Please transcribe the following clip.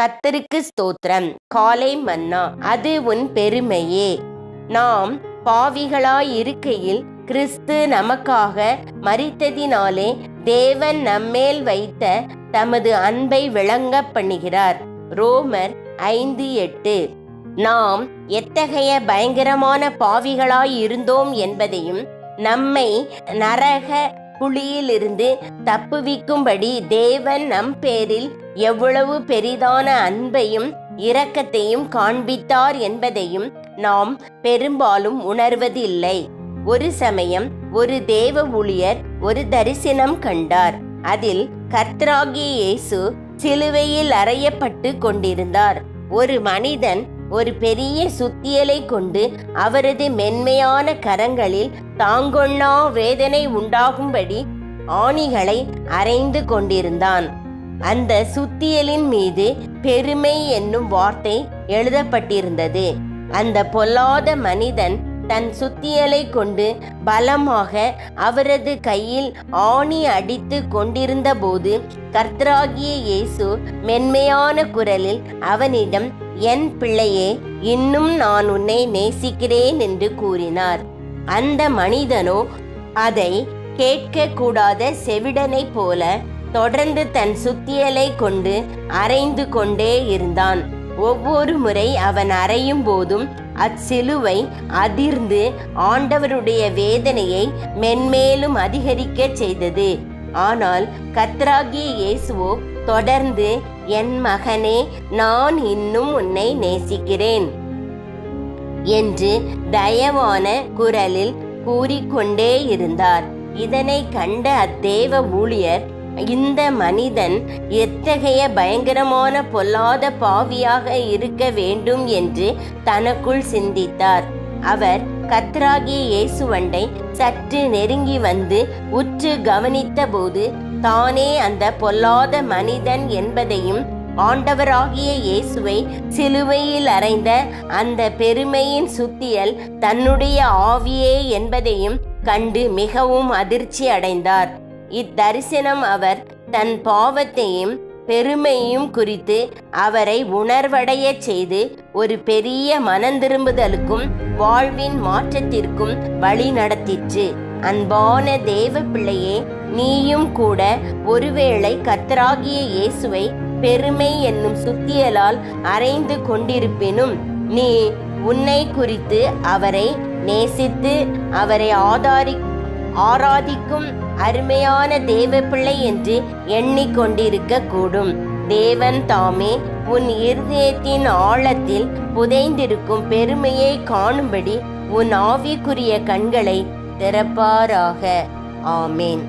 கத்தருக்கு ஸ்தோத்திரம். காலை மன்னா அது உன் பெருமையே. நாம் பாவிகளாய் இருக்கையில் கிறிஸ்து நமக்காக மறித்ததினாலே தேவன் நம்மேல் வைத்த தமது அன்பை விளங்க பண்ணுகிறார். ரோமர் ஐந்து எட்டு. நாம் எத்தகைய பயங்கரமான பாவிகளாய் இருந்தோம் என்பதையும் நம்மை நரக குழியிலிருந்து தப்புவிக்கும்படி தேவன் நம் பேரில் எவ்வளவு பெரிதான அன்பையும் இரக்கத்தையும் காண்பித்தார் என்பதையும் நாம் பெரும்பாலும் உணர்வதில்லை. ஒரு சமயம் ஒரு தேவ ஊழியர் ஒரு தரிசனம் கண்டார். அதில் கர்த்தராகிய இயேசு சிலுவையில் அறையப்பட்டு கொண்டிருந்தார். ஒரு மனிதன் ஒரு பெரிய சுத்தியலை கொண்டு அவரது மென்மையான கரங்களில் தாங்கொண்ணா வேதனை உண்டாகும்படி ஆணிகளை அரைந்து கொண்டிருந்தான். அந்த சுத்தியலின் மீது பெருமை என்னும் வார்த்தை எழுதப்பட்டிருந்தது. அந்த பொல்லாத மனிதன் தன் சுத்தியலை கொண்டு பலமாக அவரது கையில் ஆணி அடித்து கொண்டிருந்த போது கர்த்தராகிய இயேசு மென்மையான குரலில் அவனிடம் என் பிள்ளையே இன்னும் நான் உன்னை நேசிக்கிறேன் என்று கூறினார். அந்த மனிதனோ அதை கேட்க கூடாத செவிடனைப் போல தொடர்ந்து தன் சுத்தியலை கொண்டு அரைந்து கொண்டே இருந்தான். ஒவ்வொரு முறை அவன் அறையும் போதும் அச்சிலுவை அதிர்ந்து ஆண்டவருடைய வேதனையை மென்மேலும் அதிகரிக்கச் செய்தது. ஆனால் கத்ராகிய இயேசுவோ தொடர்ந்து என் மகனே நான் இன்னும் உன்னை நேசிக்கிறேன் என்று தயவான குரலில் கூறிக்கொண்டே இருந்தார். இதனை கண்ட அத்தேவ ஊழியர் இந்த மனிதன் எத்தகைய பயங்கரமான பொல்லாத பாவியாக இருக்க வேண்டும் என்று தனக்குள் சிந்தித்தார். அவர் கத்ராகிய இயேசுவண்டை சற்று நெருங்கி வந்து உற்று கவனித்தபோது தானே அந்த பொல்லாத மனிதன் என்பதையும் ஆண்டவராகிய இயேசுவை சிலுவையில் அறைந்த அந்த பெருமையின் சுத்தியல் தன்னுடைய ஆவியே என்பதையும் கண்டு மிகவும் அதிர்ச்சி அடைந்தார். இத்தரிசனம் அவர் தன் பாவத்தையும் பெருமையும் குறித்து அவரை உணர்வடையச் செய்து ஒரு பெரிய மனந்திரும்புதலுக்கும் வாழ்வின் மாற்றத்திற்கும் வழி நடத்திற்று. அன்பான தேவ பிள்ளையே நீயும் கூட ஒருவேளை கத்தராகிய இயேசுவை பெருமை என்னும் சுத்தியலால் அறைந்து கொண்டிருப்பினும் நீ உன்னை குறித்து அவரை நேசித்து அவரை ஆதாரி ஆராதிக்கும் அருமையான தேவ பிள்ளை என்று எண்ணிக்கொண்டிருக்க கூடும் தேவன் தாமே உன் இருதயத்தின் ஆழத்தில் புதைந்திருக்கும் பெருமையை காணும்படி உன் ஆவிக்குரிய கண்களை திறப்பாராக. ஆமேன்.